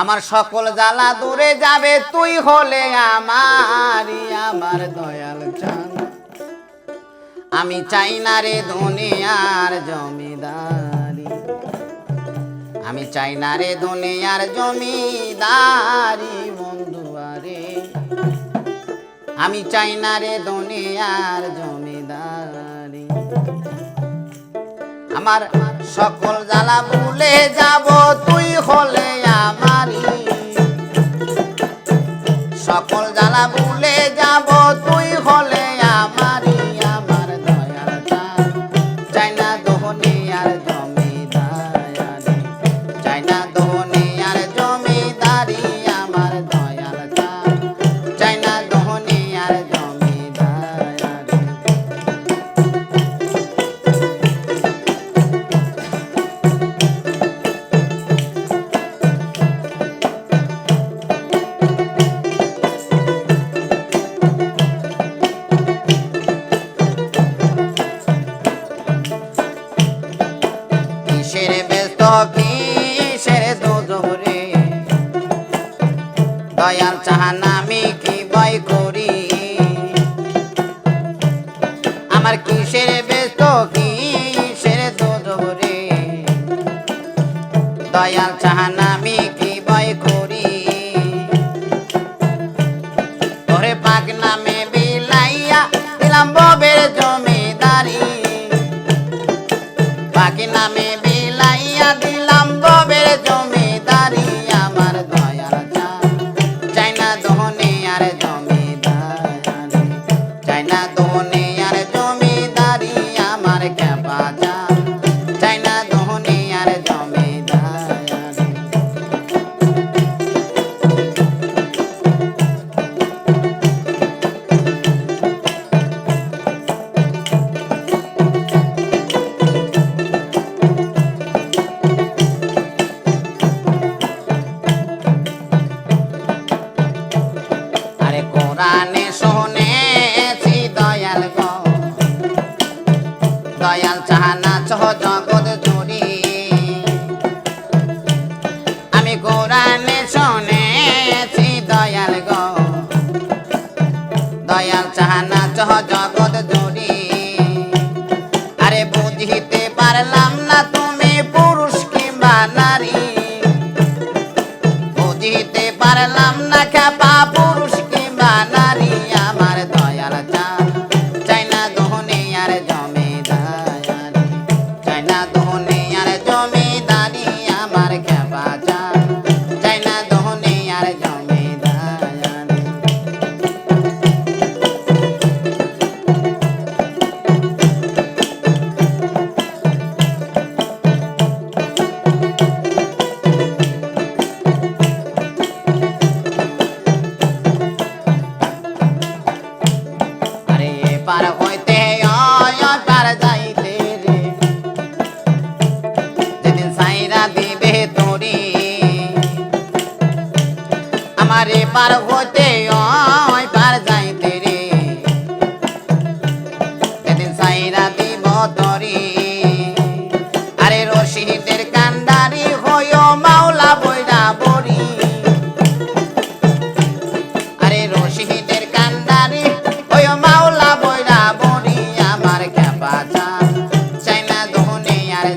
আমার সকল জ্বালা দূরে যাবে, তুই হলে আমারই আমার দয়াল চান। আমি চাই না রে দুনিয়ার জমিদারি। আমি চাই না রে দুনিয়ার জমিদারি বন্ধুয়ারে আমি চাই না রে দুনিয়ার জমিদারি। আমার সকল জ্বালা ভুলে যাব, তুই দয়াল চাহান আমি কি বই করি? তোরে পাক নামে বিলাইয়া দিলাম ববের জমিদারি। বাকি নামে বিলাইয়া দিলাম ববের জমিদারি, আমার দয়াল চান চাই দোহনে আর জমিদারি। চাই না দোহনে কোরআনে শুনেছি দয়াল গো। দয়াল চাহানা চহ জগৎ জুড়ি। আমি কোরআনে শুনেছি দয়াল গো। দয়াল চাহানা চহ জগৎ জুড়ি। আরে বুঝিতে পারলাম না তুমি পুরুষ কিংবা নারী। বুঝিতে পারলাম না খেপা পুরুষ পার হতে অয় পার যাইতে রে। এদিন সাইরা দিব তরি। আরে রশিদের কান্দারি হয় মাওলা বইরা বরি। আরে রশিদের কান্দারি হয় মাওলা বইরা বরি। আমার ক্যাপাচা চাইনা ধনে আর